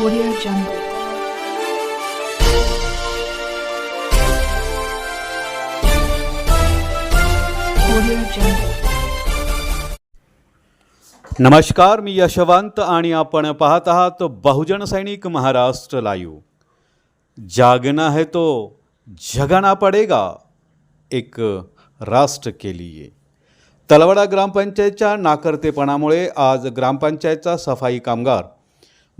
Audio Jungle. नमस्कार मी यशवंत आणि आपण पाहत आहात बहुजन सैनिक महाराष्ट्र लाईव्ह. जागना है तो जगाना पडेगा एक राष्ट्र के लिए. तलवडा ग्रामपंचायतच्या नाकर्तेपणामुळे आज ग्रामपंचायतचा सफाई कामगार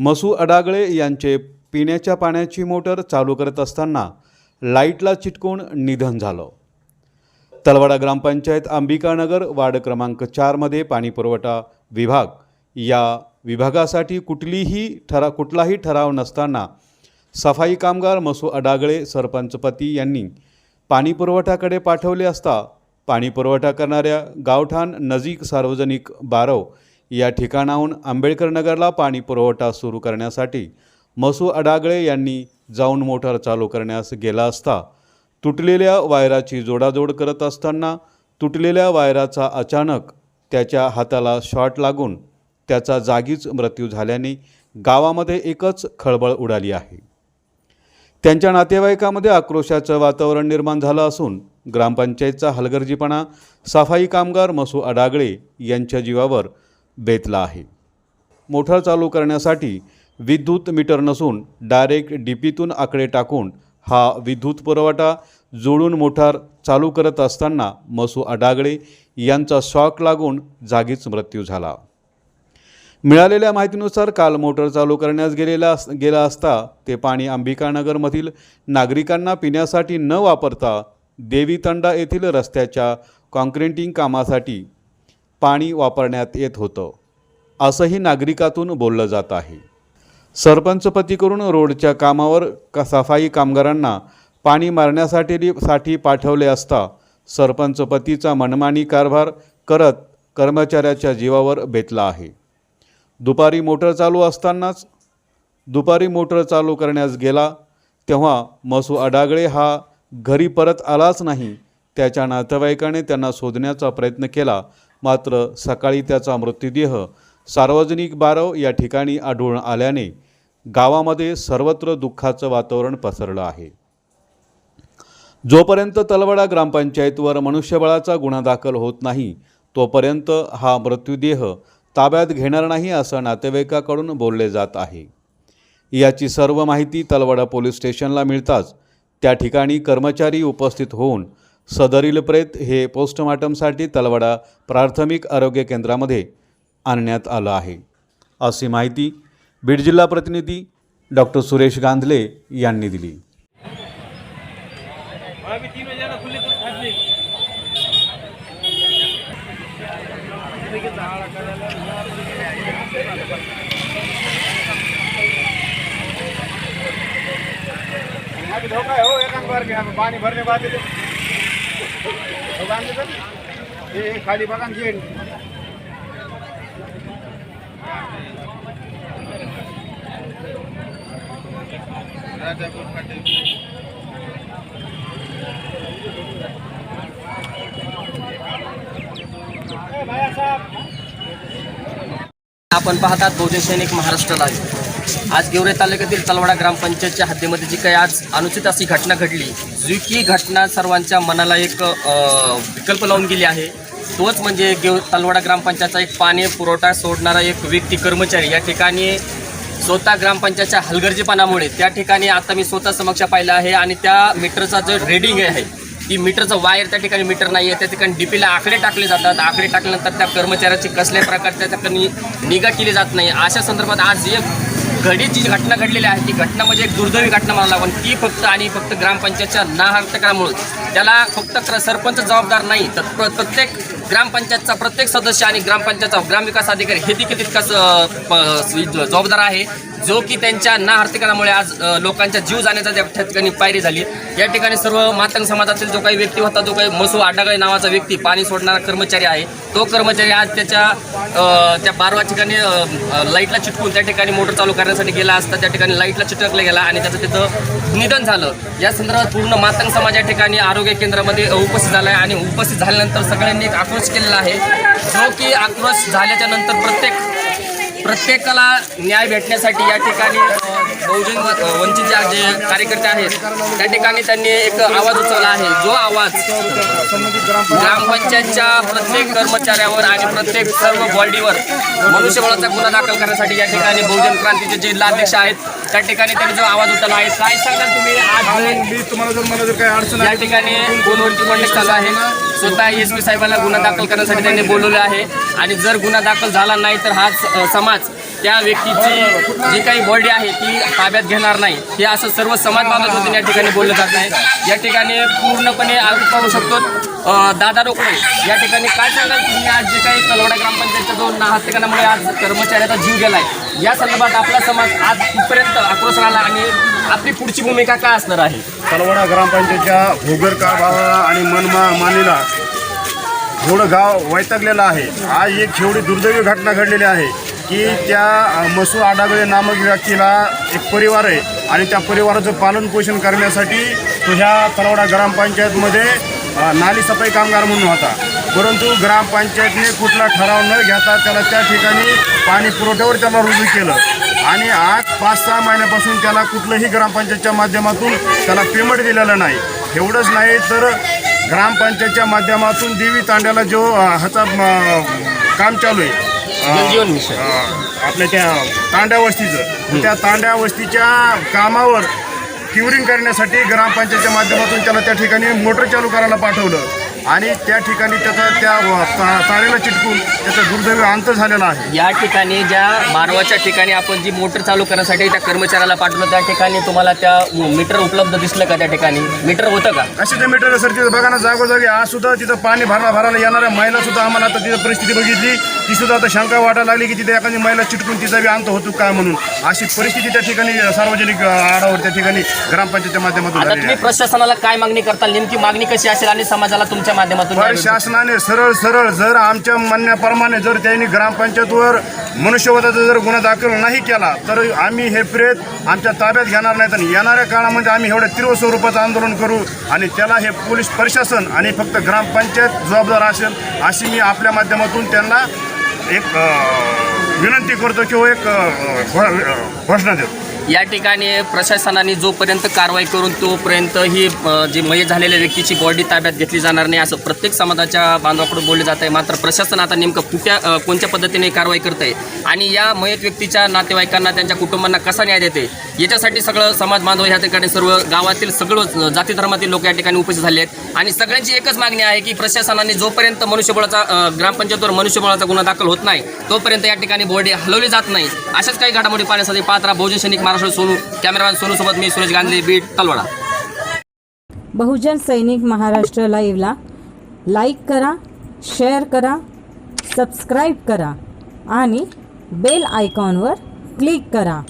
मसू अडागळे यांचे पिण्याच्या पाण्याची मोटर चालू करत असताना लाईटला चिटकून निधन झालं. तलवाडा ग्रामपंचायत अंबिकानगर वार्ड क्रमांक चारमध्ये पाणीपुरवठा विभाग. या विभागासाठी कुठलीही ठरा कुठलाही ठराव नसताना सफाई कामगार मसू अडागळे सरपंचपती यांनी पाणीपुरवठ्याकडे पाठवले असता पाणीपुरवठा करणाऱ्या गावठाण नजीक सार्वजनिक बारव या ठिकाणाहून आंबेडकर नगरला पाणीपुरवठा सुरू करण्यासाठी मसू अडागळे यांनी जाऊन मोटार चालू करण्यास गेला असता तुटलेल्या वायराची जोडाजोड करत असताना तुटलेल्या वायराचा अचानक त्याच्या हाताला शॉट लागून त्याचा जागीच मृत्यू झाल्याने गावामध्ये एकच खळबळ उडाली आहे. त्यांच्या नातेवाईकामध्ये आक्रोशाचं वातावरण निर्माण झालं असून ग्रामपंचायतचा हलगर्जीपणा सफाई कामगार मसू अडागळे यांच्या जीवावर बेतला आहे. मोटार चालू करण्यासाठी विद्युत मीटर नसून डायरेक्ट डीपीतून आकडे टाकून हा विद्युत पुरवठा जोडून मोटार चालू करत असताना मसू अडागळे यांचा शॉक लागून जागीच मृत्यू झाला. मिळालेल्या माहितीनुसार काल मोटर चालू करण्यास गेलेला अस गेला असता ते पाणी अंबिकानगरमधील नागरिकांना पिण्यासाठी न वापरता देवीतंडा येथील रस्त्याच्या कॉन्क्रिटिंग कामासाठी पाणी वापरण्यात येत होतं. असंही नागरिकातून बोललं जात आहे. सरपंचपतीकडून रोडच्या कामावर का सफाई कामगारांना पाणी मारण्यासाठी साठी पाठवले असता सरपंचपतीचा मनमानी कारभार करत कर्मचाऱ्याच्या जीवावर बेतला आहे. दुपारी मोटर चालू असतानाच दुपारी मोटर चालू करण्यास गेला तेव्हा मसू अडागळे हा घरी परत आलाच नाही त्याच्या नातेवाईकाने त्यांना शोधण्याचा प्रयत्न केला मात्र सकाळी त्याचा मृत्यूदेह सार्वजनिक बारव या ठिकाणी आढळून आल्याने गावामध्ये सर्वत्र दुःखाचं वातावरण पसरलं आहे. जोपर्यंत तलवडा ग्रामपंचायतवर मनुष्यबळाचा गुन्हा दाखल होत नाही तोपर्यंत हा मृत्यूदेह ताब्यात घेणार नाही असं नातेवाईकाकडून बोलले जात आहे. याची सर्व माहिती तलवडा पोलीस स्टेशनला मिळताच त्या ठिकाणी कर्मचारी उपस्थित होऊन सदरील प्रेत हे पोस्टमार्टमसाठी तलवाडा प्राथमिक आरोग्य केंद्रामध्ये आणण्यात आलं आहे. अशी माहिती बीड जिल्हा प्रतिनिधी डॉक्टर सुरेश गांधले यांनी दिली. अभी तीन बजे ये खाली बगान जी राजापूर फाटे आपण पाहतात बहुजन सैनिक महाराष्ट्र लाईव्ह आज गेवरे तालुक्यातील तलवाडा ग्रामपंचायतच्या हद्दीमध्ये जी काही आज अनुचित अशी घटना घडली जी की घटना सर्वांच्या मनाला एक विकल्प लावून गेली आहे. तोच म्हणजे गेव तलवाडा ग्रामपंचायतचा एक पाणी पुरवठा सोडणारा एक व्यक्ती कर्मचारी. या ठिकाणी स्वतः ग्रामपंचायतच्या हलगर्जीपणामुळे त्या ठिकाणी आता मी स्वतः समक्ष पाहिलं आहे आणि त्या मीटरचा जो रेडिंग आहे ती मीटरचं वायर त्या ठिकाणी मीटर नाही आहे. त्या ठिकाणी डीपीला आकडे टाकले जातात. आकडे टाकल्यानंतर त्या कर्मचाऱ्याची कसल्या प्रकारच्या त्या ठिकाणी निगा केली जात नाही. अशा संदर्भात आज एक घडीत जी घटना घडलेली आहे ती घटना म्हणजे एक दुर्दैवी घटना मला लागून ती फक्त आणि फक्त ग्रामपंचायतच्या नाहर्तकामुळे त्याला फक्त क्र- सरपंच जबाबदार नाही तर प्र- प्रत्येक ग्रामपंचायतचा प्रत्येक सदस्य आणि ग्रामपंचायतचा ग्रामविकास अधिकारी हे देखील तितकाच जबाबदार आहे. जो की त्यांच्या ना हर्तिकामुळे आज लोकांच्या जीव जाण्याचा त्या त्या ठिकाणी पायरी झाली. या ठिकाणी सर्व मातंग समाजातील जो काही व्यक्ती होता जो काही मसू आडागळे नावाचा व्यक्ती पाणी सोडणारा कर्मचारी आहे तो कर्मचारी आज त्याच्या त्या बारवा ठिकाणी लाईटला चिटकून त्या ठिकाणी मोटर चालू करण्यासाठी गेला असता त्या ठिकाणी लाईटला चिटकला गेला आणि त्याचं तिथं निधन झालं. या संदर्भात पूर्ण मातंग समाज या ठिकाणी आरोग्य केंद्रामध्ये उपस्थित झाला आहे आणि उपस्थित झाल्यानंतर सगळ्यांनी एक आक्रोश केलेला आहे. जो की आक्रोश झाल्याच्यानंतर प्रत्येक प्रत्येकाला न्याय भेटण्यासाठी या ठिकाणी बहुजन वंचित जे जे कार्यकर्ते आहेत त्या ठिकाणी त्यांनी एक आवाज उचलला आहे. जो आवाज ग्रामपंचायतच्या प्रत्येक कर्मचाऱ्यावर आणि प्रत्येक सर्व बॉडीवर मनुष्यबळाचा गुन्हा दाखल करण्यासाठी या ठिकाणी बहुजन क्रांतीचे जे जिल्हाध्यक्ष आहेत त्या ठिकाणी त्यांनी जो आवाज उचलला आहे. काय सांगाल तुम्ही? आज मी तुम्हाला जर मला जर काही अडचण या ठिकाणी फोनवरती कॉन्टॅक्ट चालू आहे. स्वतः एस पी साहेबांना गुन्हा दाखल करण्यासाठी त्यांनी बोलवलं आहे. आणि जर गुन्हा दाखल झाला नाही तर हा समाज त्या व्यक्तीची जी काही बॉडी आहे ती ताब्यात घेणार नाही. हे असं सर्व समाज बाबत या ठिकाणी बोललं जात आहे. या ठिकाणी पूर्णपणे आरोप पाहू शकतो. दादा रोकडे या ठिकाणी काय सांगाल तुम्ही आज जे काही तलवडा ग्रामपंचायतच्या जो हत्याकांडामुळे आज कर्मचाऱ्याचा जीव गेला आहे या संदर्भात आपला समाज आज कुठपर्यंत आक्रोश आला आणि आपली पुढची भूमिका काय असणार आहे? तलवाडा ग्रामपंचायतच्या भोगर कारभाराला आणि मनमा मानेला थोडं गाव वैतागलेलं आहे. आज एक एवढी दुर्दैवी घटना घडलेली आहे. की त्या मसूर आडागळे नामक व्यक्तीला एक परिवार आहे आणि त्या परिवाराचं पालनपोषण करण्यासाठी तो ह्या तलवाडा ग्रामपंचायतमध्ये नाली सफाई कामगार म्हणून होता. परंतु ग्रामपंचायतने कुठला ठराव न घेता त्याला त्या ठिकाणी पाणी पुरवठ्यावर त्याला रुजू केलं. आणि आज पाच सहा महिन्यापासून त्याला कुठलंही ग्रामपंचायतच्या माध्यमातून त्याला पेमेंट दिलेलं नाही. एवढंच नाही तर ग्रामपंचायतच्या माध्यमातून देवी तांड्याला जो अ, ह्याचा काम चालू आहे जलजीवन मिशन. अ, आपल्या त्या तांड्या वस्तीचं. त्या तांड्या वस्तीच्या कामावर क्युरिंग करण्यासाठी ग्रामपंचायतच्या माध्यमातून त्याला त्या ठिकाणी मोटर चालू करायला पाठवलं. आणि त्या ठिकाणी त्याचा त्या ता- तारेला चिटकून त्याचा दुर्दैवी अंत झालेला आहे. या ठिकाणी ज्या बारवाच्या ठिकाणी आपण जी मोटर चालू करण्यासाठी त्या कर्मचाऱ्याला पाठवलं त्या ठिकाणी तुम्हाला त्या मीटर उपलब्ध दिसलं का त्या ठिकाणी? मीटर होतं का? असे ते मीटर सर. तिथं बघा ना जागोजागी आज सुद्धा तिथं पाणी भरला भरायला येणाऱ्या महिला सुद्धा आम्हाला आता तिथं परिस्थिती बघितली. ती सुद्धा आता शंका वाटायला लागली की तिथे एखादी महिला चिटकून तिचा बी अंत होतो काय म्हणून. अशी परिस्थिती त्या ठिकाणी सार्वजनिक आढावर त्या ठिकाणी ग्रामपंचायतच्या माध्यमातून आता झालेली तुम्ही आहे. प्रशासनाला काय मागणी करताल? नेमकी मागणी कशी असेल? आणि समाजाला तुमच्या माध्यमातून पण काय भेटेल? शासनाने सरळ सरळ जर आमच्या म्हणण्याप्रमाणे जर त्यांनी ग्रामपंचायतवर मनुष्यवधाचा जर गुन्हा दाखल नाही केला तर आम्ही हे प्रेत आमच्या ताब्यात घेणार नाहीत आणि येणाऱ्या काळामध्ये आम्ही एवढ्या तीव्र स्वरूपाचं आंदोलन करू आणि त्याला हे पोलीस प्रशासन आणि फक्त ग्रामपंचायत जबाबदार असेल अशी मी आपल्या माध्यमातून त्यांना एक विनंती करतो किंवा एक घोषणा देतो या ठिकाणी प्रशासनाने जोपर्यंत कारवाई करून तोपर्यंत ही जी मयत झालेल्या व्यक्तीची बॉडी ताब्यात घेतली जाणार नाही असं प्रत्येक समाजाच्या बांधवाकडून बोलले जात आहे मात्र प्रशासन आता नेमकं कुठ्या कोणत्या पद्धतीने कारवाई करत आहे आणि या मयत व्यक्तीच्या नातेवाईकांना त्यांच्या कुटुंबांना कसा न्याय देते याच्यासाठी सगळं समाज बांधव या ठिकाणी सर्व गावातील सगळं जाती धर्मातील लोक या ठिकाणी उपस्थित झाले आहेत आणि सगळ्यांची एकच मागणी आहे की प्रशासनाने जोपर्यंत मनुष्यबळाचा ग्रामपंचायतवर मनुष्यबळाचा गुन्हा दाखल होत नाही तोपर्यंत या ठिकाणी बॉडी हलवली जात नाही. अशाच काही घडामोडी पाहण्यासाठी पात्रा बहुजन सैनिक महाराष्ट्र सोनू कॅमेरामॅन सोनू सोबत मी सुरेश गांधी बीट तलवाडा. बहुजन सैनिक महाराष्ट्र लाईव्हला लाईक करा शेअर करा सबस्क्राईब करा आणि बेल आयकॉनवर क्लिक करा.